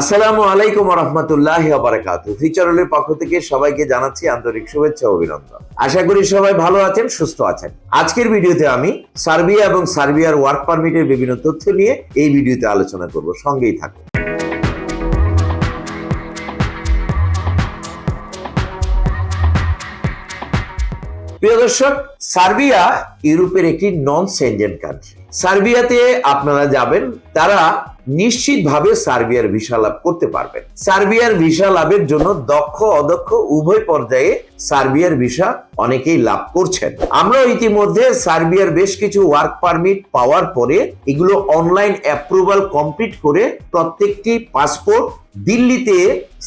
আসসালামু আলাইকুম রহমতুল্লাহ বারাকাত ফিচারলের পক্ষ থেকে সবাইকে জানাচ্ছি আন্তরিক শুভেচ্ছা অভিনন্দন। আশা করি সবাই ভালো আছেন, সুস্থ আছেন। আজকের ভিডিওতে আমি সার্বিয়া এবং সার্বিয়ার ওয়ার্ক পারমিটের বিভিন্ন তথ্য নিয়ে এই ভিডিওতে আলোচনা করব। সঙ্গেই থাকুন। প্রিয় দর্শক, সার্বিয়া ইউরোপের একটি নন সেনজেন কান্ট্রি সার্বিয়াতে আপনারা যাবেন, তারা নিশ্চিতভাবে সার্বিয়ার ভিসা লাভ করতে পারবেন। সার্বিয়ার ভিসা লাভের জন্য দক্ষ, অদক্ষ উভয় পর্যায়ে সার্বিয়ার ভিসা অনেকেই লাভ করছেন। আমরা ইতিমধ্যে সার্বিয়ার বেশ কিছু ওয়ার্ক পারমিট পাওয়ার পরে এগুলো অনলাইন অ্যাপ্রুভাল কমপ্লিট করে প্রত্যেকটি পাসপোর্ট দিল্লিতে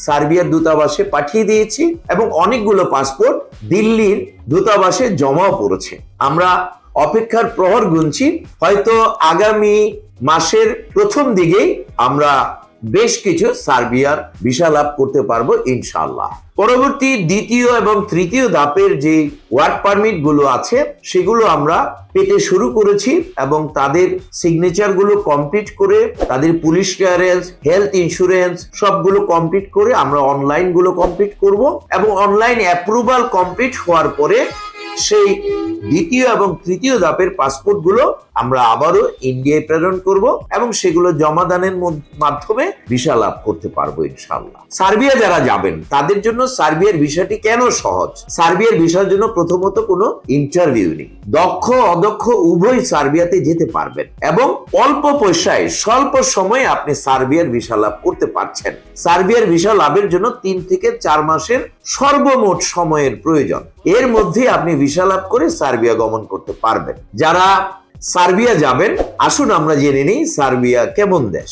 সার্বিয়ার দূতাবাসে পাঠিয়ে দিয়েছি এবং অনেকগুলো পাসপোর্ট দিল্লির দূতাবাসে জমা পড়েছে। আমরা অপেক্ষার প্রহর গুনছি হয়তো আগামী মাসের প্রথম দিকেই আমরা বেশ কিছু সার্বিয়ার ভিসা লাভ করতে পারব ইনশাল্লাহ পরবর্তী দ্বিতীয় এবং তৃতীয় ধাপের যে ওয়ার্ক পারমিটগুলো আছে, সেগুলো আমরা পেতে শুরু করেছি এবং তাদের সিগনেচারগুলো কমপ্লিট করে, তাদের পুলিশ ক্লিয়ারেন্স, হেলথ ইন্স্যুরেন্স সবগুলো কমপ্লিট করে আমরা অনলাইনগুলো কমপ্লিট করব এবং অনলাইন অ্যাপ্রুভাল কমপ্লিট হওয়ার পরে সেই দ্বিতীয় এবং তৃতীয় ধাপের পাসপোর্টগুলো আমরা আবারও ইন্ডিয়ায় প্রেরণ করব এবং সেগুলো জমাদানের মধ্য- মাধ্যমে ভিসা লাভ করতে পারব ইনশাল্লাহ সার্বিয়া যারা যাবেন, তাদের জন্য সার্বিয়ার ভিসাটি কেন সহজ? সার্বিয়ার ভিসার জন্য প্রথমত কোনো ইন্টারভিউ নেই। দক্ষ, অদক্ষ উভয় সার্বিয়াতে যেতে পারবেন এবং অল্প পয়সায়, স্বল্প সময়ে আপনি সার্বিয়ার ভিসা লাভ করতে পারছেন। সার্বিয়ার ভিসা লাভের জন্য তিন থেকে চার মাসের সর্বমোট সময়ের প্রয়োজন। এর মধ্যে আপনি ভিসা লাভ করে সার্বিয়া গমন করতে পারবেন। যারা সার্বিয়া যাবেন, আসুন আমরা জেনে নিই সার্বিয়া কেমন দেশ।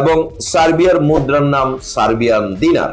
এবং সার্বিয়ার মুদ্রার নাম সার্বিয়ান দিনার।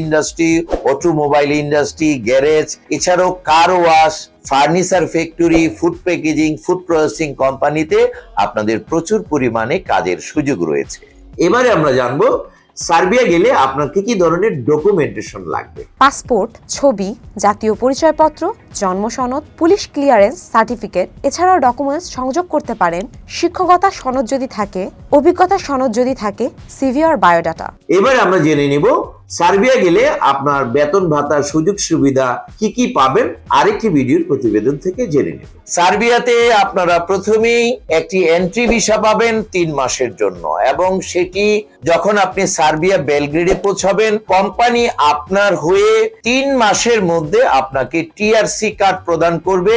industry automobile industry garage এছাড়াও car wash furniture factory food packaging food processing কোম্পানিতে আপনাদের প্রচুর পরিমাণে কাজের সুযোগ রয়েছে। এবারে আমরা জানব সার্বিয়া গেলে আপনার কি কি ধরনের ডকুমেন্টেশন লাগবে? পাসপোর্ট ছবি জাতীয় পরিচয়পত্র জন্ম সনদ পুলিশ ক্লিয়ারেন্স সার্টিফিকেট এছাড়াও ডকুমেন্টস সংযোগ করতে পারেন শিক্ষকতা সনদ যদি থাকে অভিজ্ঞতা সনদ যদি থাকে সিভি আর বায়োডাটা এবার আমরা জেনে নিব সার্বিয়া গেলে আপনার বেতন ভাতার সুযোগ সুবিধা কি কি পাবেন আরেকটি ভিডিওর প্রতিবেদন থেকে জেনে নেব সার্বিয়াতে আপনারা প্রথমেই একটি এন্ট্রি ভিসা পাবেন তিন মাসের জন্য এবং সেটি যখন আপনি সার্বিয়া বেলগ্রেডে পৌঁছাবেন কোম্পানি আপনার হয়ে তিন মাসের মধ্যে আপনাকে টিআরসি কার্ড প্রদান করবে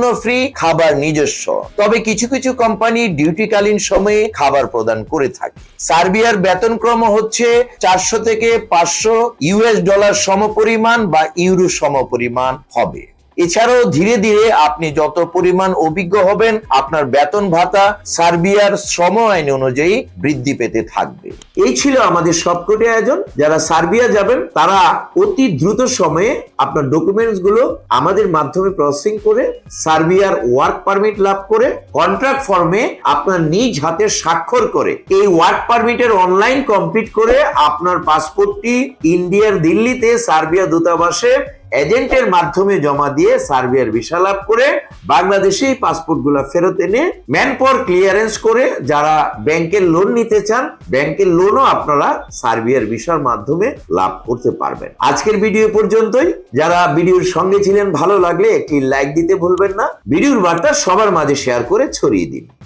সম্পূর্ণ ফ্রি খাবার নিজস্ব। তবে কিছু কিছু কোম্পানি ডিউটিকালীন সময়ে খাবার প্রদান করে থাকে। সার্বিয়ার বেতনক্রম হচ্ছে চারশো থেকে পাঁচশো ইউএস ডলার সমপরিমাণ বা ইউরো সমপরিমাণ হবে। এছাড়াও ধীরে ধীরে আপনি যত পরিমাণ অভিজ্ঞ হবেন, আপনার বেতন ভাতা সার্বিয়ার শ্রম আইন অনুযায়ী বৃদ্ধি পেতে থাকবে। এই ছিল আমাদের সবকটি আয়োজন। যারা সার্বিয়া যাবেন, তারা অতি দ্রুত সময়ে আপনার ডকুমেন্টসগুলো আমাদের মাধ্যমে প্রসেসিং করে সার্বিয়ার ওয়ার্ক পারমিট লাভ করে কন্ট্রাক্ট ফর্মে আপনার নিজ হাতে স্বাক্ষর করে এই ওয়ার্ক পারমিটের অনলাইন কমপ্লিট করে আপনার পাসপোর্টটি ইন্ডিয়ার দিল্লিতে সার্বিয়া দূতাবাসে এজেন্টের মাধ্যমে জমা দিয়ে সার্বিয়ার ভিসা লাভ করে বাংলাদেশে এই পাসপোর্টগুলো ফেরত এনে ম্যানপর ক্লিয়ারেন্স করে যারা ব্যাংকের লোন নিতে চান, ব্যাংকের লোনও আপনারা সার্বিয়ার ভিসার মাধ্যমে লাভ করতে পারবেন। আজকের ভিডিও পর্যন্তই। যারা ভিডিওর সঙ্গে ছিলেন, ভালো লাগলে একটি লাইক দিতে ভুলবেন না। ভিডিওর বার্তা সবার মাঝে শেয়ার করে ছড়িয়ে দিন।